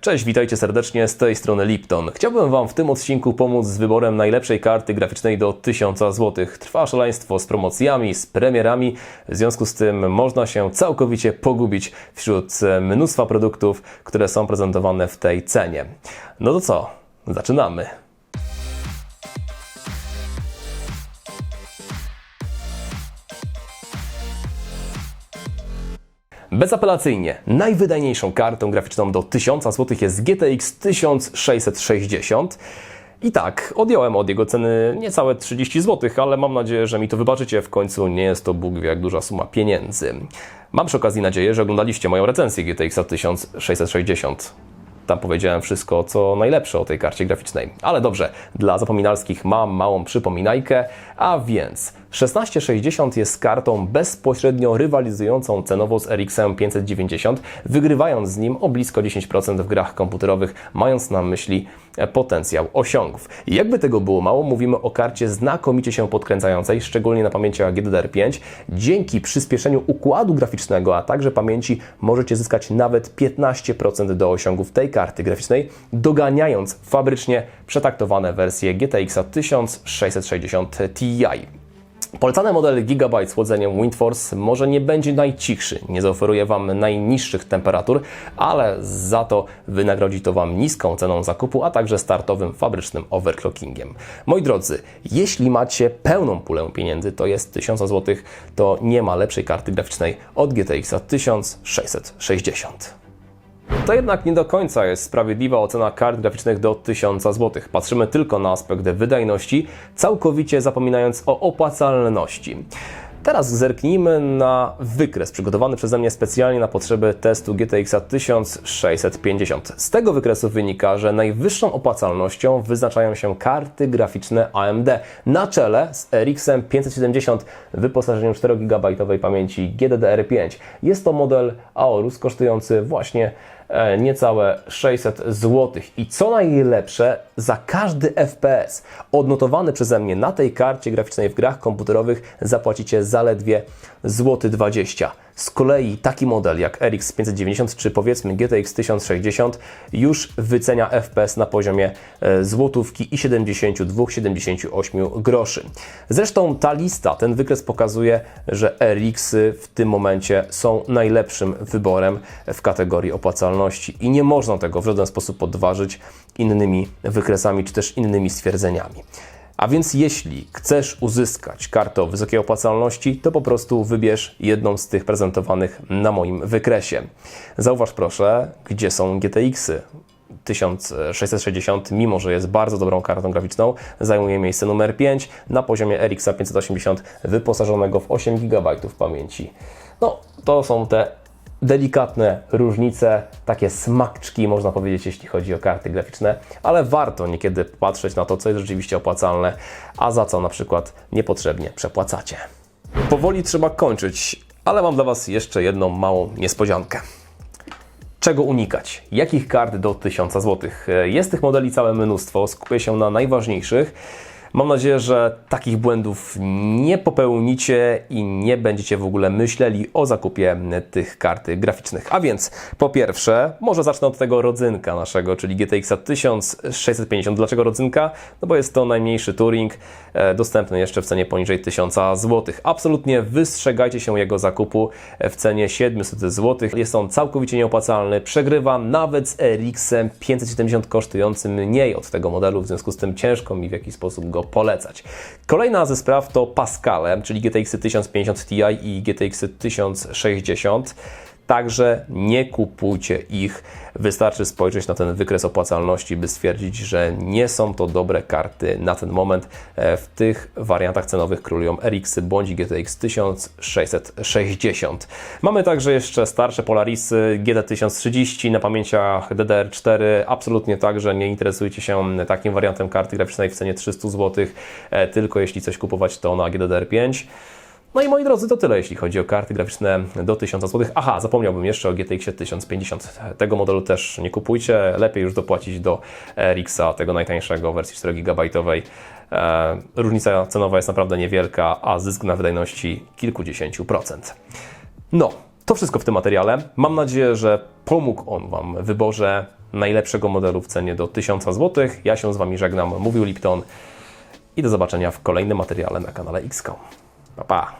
Cześć, witajcie serdecznie z tej strony Lipton. Chciałbym Wam w tym odcinku pomóc z wyborem najlepszej karty graficznej do 1000 zł. Trwa szaleństwo z promocjami, z premierami, w związku z tym można się całkowicie pogubić wśród e, mnóstwa produktów, które są prezentowane w tej cenie. No to co? Zaczynamy. Bezapelacyjnie najwydajniejszą kartą graficzną do 1000 zł jest GTX 1660. I tak, odjąłem od jego ceny niecałe 30 zł, ale mam nadzieję, że mi to wybaczycie. W końcu nie jest to Bóg wie jak duża suma pieniędzy. Mam przy okazji nadzieję, że oglądaliście moją recenzję GTX 1660. Tam powiedziałem wszystko, co najlepsze o tej karcie graficznej. Ale dobrze, dla zapominalskich mam małą przypominajkę, a więc 1660 jest kartą bezpośrednio rywalizującą cenowo z RX 590, wygrywając z nim o blisko 10% w grach komputerowych, mając na myśli potencjał osiągów. Jakby tego było mało, mówimy o karcie znakomicie się podkręcającej, szczególnie na pamięciach GDDR5. Dzięki przyspieszeniu układu graficznego, a także pamięci możecie zyskać nawet 15% do osiągów tej karty graficznej, doganiając fabrycznie przetaktowane wersje GTX 1660 Ti. Polecany model Gigabyte z chłodzeniem WindForce może nie będzie najcichszy, nie zaoferuje Wam najniższych temperatur, ale za to wynagrodzi to Wam niską ceną zakupu, a także startowym fabrycznym overclockingiem. Moi drodzy, jeśli macie pełną pulę pieniędzy, to jest 1000 zł, to nie ma lepszej karty graficznej od GTX 1660. To jednak nie do końca jest sprawiedliwa ocena kart graficznych do 1000 zł. Patrzymy tylko na aspekt wydajności, całkowicie zapominając o opłacalności. Teraz zerknijmy na wykres przygotowany przeze mnie specjalnie na potrzeby testu GTX 1650. Z tego wykresu wynika, że najwyższą opłacalnością wyznaczają się karty graficzne AMD na czele z RX 570 w wyposażeniu 4 GB pamięci GDDR5. Jest to model Aorus kosztujący właśnie niecałe 600 zł. I co najlepsze, za każdy FPS odnotowany przeze mnie na tej karcie graficznej w grach komputerowych zapłacicie zaledwie złoty 20. Z kolei taki model jak RX 590 czy powiedzmy GTX 1060 już wycenia FPS na poziomie e, złotówki i 72-78 groszy. Zresztą ta lista, ten wykres pokazuje, że RX w tym momencie są najlepszym wyborem w kategorii opłacalności i nie można tego w żaden sposób podważyć innymi wykresami czy też innymi stwierdzeniami. A więc jeśli chcesz uzyskać kartę o wysokiej opłacalności, to po prostu wybierz jedną z tych prezentowanych na moim wykresie. Zauważ proszę, gdzie są GTX-y. 1660, mimo że jest bardzo dobrą kartą graficzną, zajmuje miejsce numer 5 na poziomie RX 580 wyposażonego w 8 GB pamięci. No, to są te delikatne różnice, takie smaczki, można powiedzieć, jeśli chodzi o karty graficzne, ale warto niekiedy patrzeć na to, co jest rzeczywiście opłacalne, a za co na przykład niepotrzebnie przepłacacie. Powoli trzeba kończyć, ale mam dla Was jeszcze jedną małą niespodziankę. Czego unikać? Jakich kart do 1000 zł? Jest tych modeli całe mnóstwo, skupię się na najważniejszych. Mam nadzieję, że takich błędów nie popełnicie i nie będziecie w ogóle myśleli o zakupie tych kart graficznych. A więc po pierwsze, może zacznę od tego rodzynka naszego, czyli GTX 1650. Dlaczego rodzynka? No bo jest to najmniejszy Turing, e, dostępny jeszcze w cenie poniżej 1000 zł. Absolutnie wystrzegajcie się jego zakupu w cenie 700 zł. Jest on całkowicie nieopłacalny, przegrywa nawet z RX 570 kosztującym mniej od tego modelu, w związku z tym ciężko mi w jakiś sposób go polecać. Kolejna ze spraw to Pascale, czyli GTX 1050 Ti i GTX 1060. Także nie kupujcie ich. Wystarczy spojrzeć na ten wykres opłacalności, by stwierdzić, że nie są to dobre karty na ten moment. E, w tych wariantach cenowych królują RX bądź GTX 1660. Mamy także jeszcze starsze Polarisy GT 1030 na pamięciach DDR4. Absolutnie także nie interesujcie się takim wariantem karty graficznej w cenie 300 zł, e, tylko jeśli coś kupować to na GDDR5. No i moi drodzy, to tyle jeśli chodzi o karty graficzne do 1000 zł. Aha, zapomniałbym jeszcze o GTX 1050. Tego modelu też nie kupujcie. Lepiej już dopłacić do RX-a, tego najtańszego, wersji 4 GB. E, różnica cenowa jest naprawdę niewielka, a zysk na wydajności kilkudziesięciu procent. No, To wszystko w tym materiale. Mam nadzieję, że pomógł on Wam w wyborze najlepszego modelu w cenie do 1000 zł. Ja się z Wami żegnam, mówił Lipton i do zobaczenia w kolejnym materiale na kanale XCOM. 爸爸